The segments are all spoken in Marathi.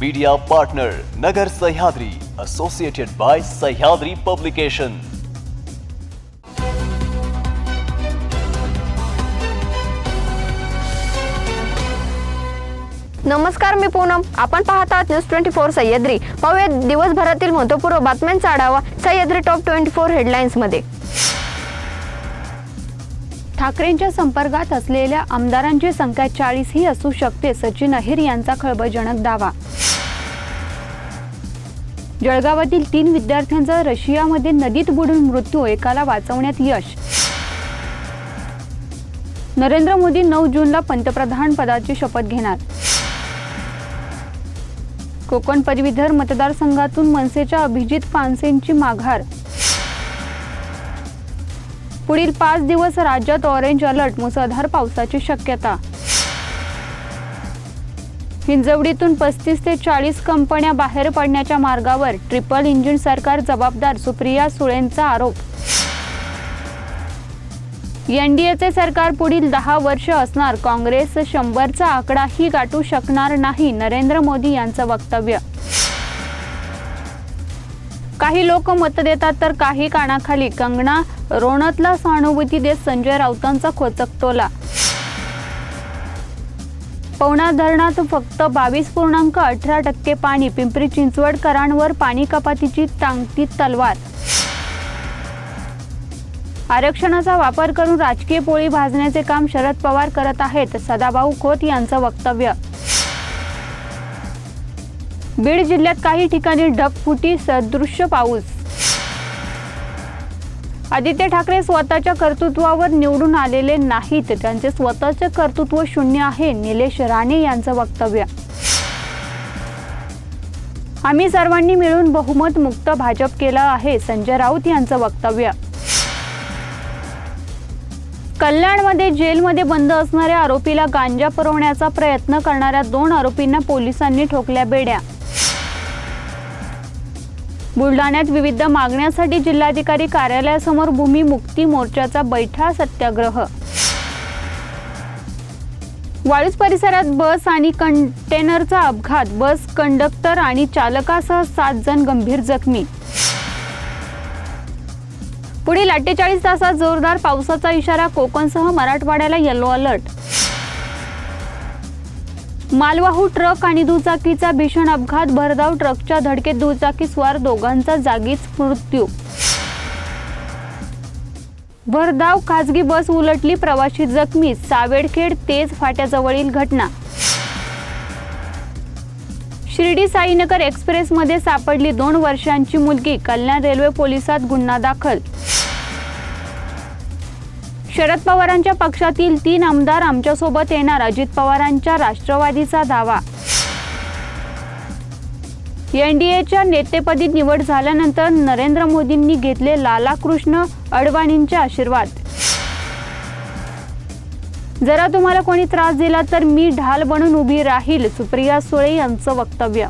Media partner Nagar Sahyadri associated by Sahyadri publication नमस्कार मी पूनम. आपण पाहत आहात न्यूज ट्वेंटी फोर सह्याद्री. पाहूया दिवसभरातील महत्त्वपूर्ण बातम्यांचा आढावा सह्याद्री टॉप ट्वेंटी फोर हेडलाईन्समध्ये. ठाकरेंच्या संपर्कात असलेल्या आमदारांची संख्या चाळीस ही असू शकते सचिन अहिर यांचा खळबळजनक दावा. जळगावातील तीन विद्यार्थ्यांचा रशियामध्ये नदीत बुडून मृत्यू एकाला वाचवण्यात यश. नरेंद्र मोदी नऊ जूनला पंतप्रधान पदाची शपथ घेणार. कोकण पदवीधर मतदारसंघातून मनसेच्या अभिजित पानसेंची माघार. पुढील पाच दिवस राज्यात ऑरेंज अलर्ट मुसळधार पावसाची शक्यता. हिंजवडीतून पस्तीस ते चाळीस कंपन्या बाहेर पडण्याच्या मार्गावर ट्रिपल इंजिन सरकार जबाबदार सुप्रिया सुळेंचा आरोप. एनडीएचे सरकार पुढील दहा वर्ष असणार. काँग्रेस शंभरचा आकडाही गाठू शकणार नाही नरेंद्र मोदी यांचं वक्तव्य. काही लोक मत देतात तर काही कानाखाली कंगना रोणतला सहानुभूती देत संजय राऊतांचा खोचक टोला पवना धरणात फक्त बावीस पूर्णांक अठरा टक्के पाणी. पिंपरी चिंचवडकरांवर पाणी कपातीची टांगती तलवार. आरक्षणाचा वापर करून राजकीय पोळी भाजण्याचे काम शरद पवार करत आहेत सदाभाऊ खोत यांचं वक्तव्य. बीड जिल्ह्यात काही ठिकाणी ढगफुटी सदृश्य पाऊस. आदित्य ठाकरे स्वतःच्या कर्तृत्वावर निवडून आलेले नाहीत. त्यांचे स्वतःचे कर्तृत्व शून्य आहे निलेश राणे यांचं वक्तव्य. आम्ही सर्वांनी मिळून बहुमत मुक्त भाजप केलं आहे संजय राऊत यांचं वक्तव्य. कल्याणमध्ये जेलमध्ये बंद असणाऱ्या आरोपीला गांजा पुरवण्याचा प्रयत्न करणाऱ्या दोन आरोपींना पोलिसांनी ठोकल्या बेड्या. बुलढाण्यात विविध मागण्यासाठी जिल्हाधिकारी कार्यालयासमोर भूमी मुक्ती मोर्चाचा बैठा सत्याग्रह. वाळूज परिसरात बस आणि कंटेनरचा अपघात. बस कंडक्टर आणि चालकासह सात जण गंभीर जखमी. पुढील अठ्ठेचाळीस तासात जोरदार पावसाचा इशारा कोकणसह मराठवाड्याला येलो अलर्ट मालवाहू ट्रक आणि दुचाकीचा भीषण अपघात भरधाव ट्रकच्या धडकेत दुचाकीस्वार दोघांचा जागीच मृत्यू. भरधाव खासगी बस उलटली प्रवाशी जखमी सावेडखेड तेज फाट्याजवळील घटना. शिर्डी साईनगर एक्सप्रेसमध्ये सापडली दोन वर्षांची मुलगी कल्याण रेल्वे पोलिसात गुन्हा दाखल. शरद पवारांच्या पक्षातील तीन आमदार आमच्यासोबत येणार. अजित पवारांच्या राष्ट्रवादीचा दावा. एनडीएच्या नेतेपदी निवड झाल्यानंतर नरेंद्र मोदींनी घेतले लालाकृष्ण अडवाणींचे आशीर्वाद. जरा तुम्हाला कोणी त्रास दिला तर मी ढाल बनून उभी राहील. सुप्रिया सुळे यांचं वक्तव्य.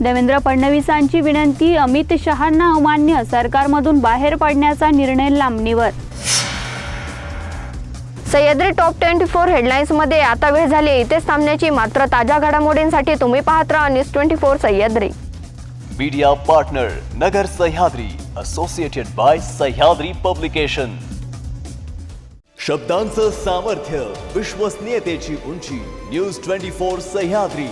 देवेंद्र फडणवीसांची विनंती अमित शहांना अमान्य सरकारमधून बाहेर पडण्याचा निर्णय लांबणीवर. सह्याद्री टॉप ट्वेंटी फोर हेडलाईन्समध्ये आता वेळ झाली इथेच थांबण्याची मात्र ताज्या घडामोडींसाठी तुम्ही पाहत राहा news twenty four Sahyadri. Media partner Nagar Sahyadri associated by Sahyadri publication शब्दांचं सामर्थ्य विश्वसनीयतेची उंची न्यूज ट्वेंटी फोर सह्याद्री.